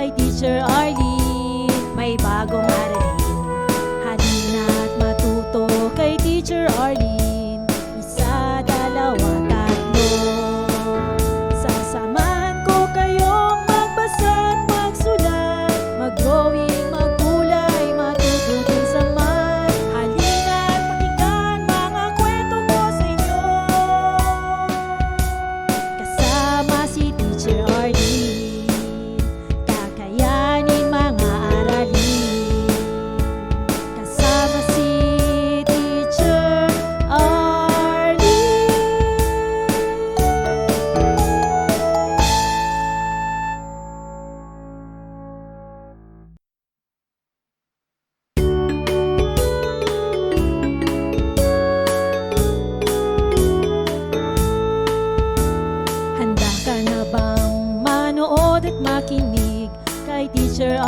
kay Teacher Arlene. May bagong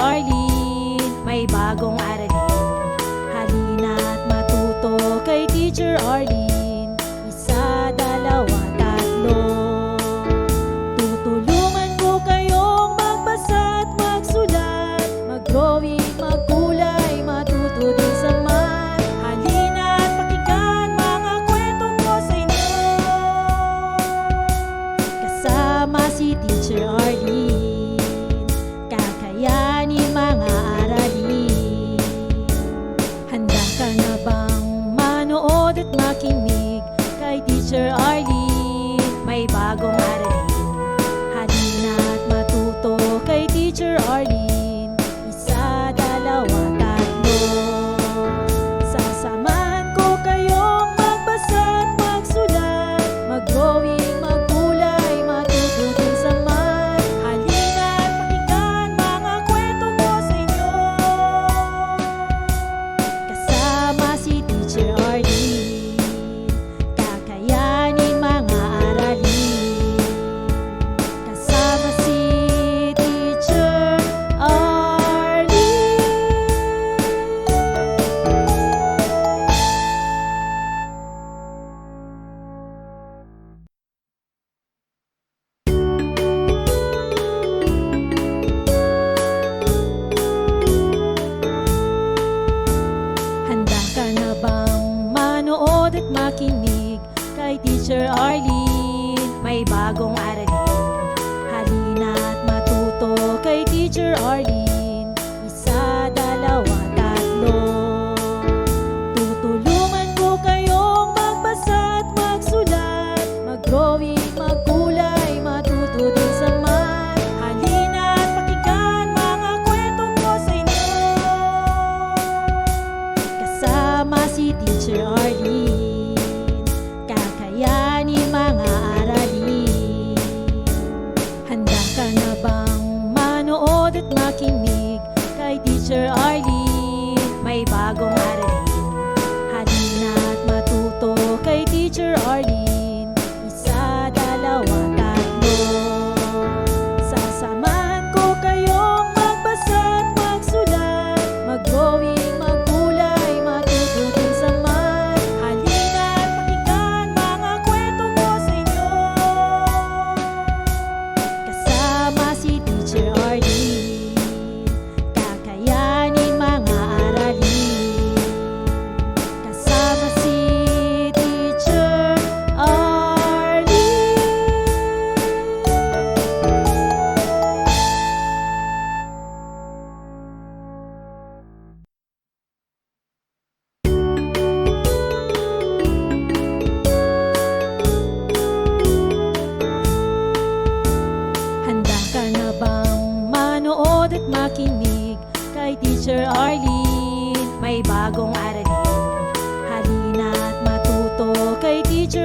Arlene May bagong aralin Halina't matuto kay Teacher Arlene. Isa, dalawa, tatlo. Tutulungan ko kayong magbasa at magsulat. Mag-drawing, magkulay, matuto din sa math. Halina't pakinggan mga kwento ko sa inyo Kasama si Teacher Arlene. Kay Bagong aralin. Halina at matuto kay Teacher Arlene. Isa, dalawa, tatlo. Tutulungan ko kayong magbasa at magsulat. Mag-drawing, magkulay, matuto din sa math. Halina at pakinggan mga kwento ko sa inyo. Kasama si Teacher Arlene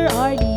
Teacher Arlene.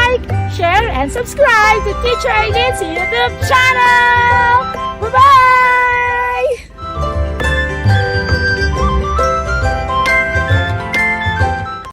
share, and subscribe to Teacher Eileen's YouTube channel! Bye-bye!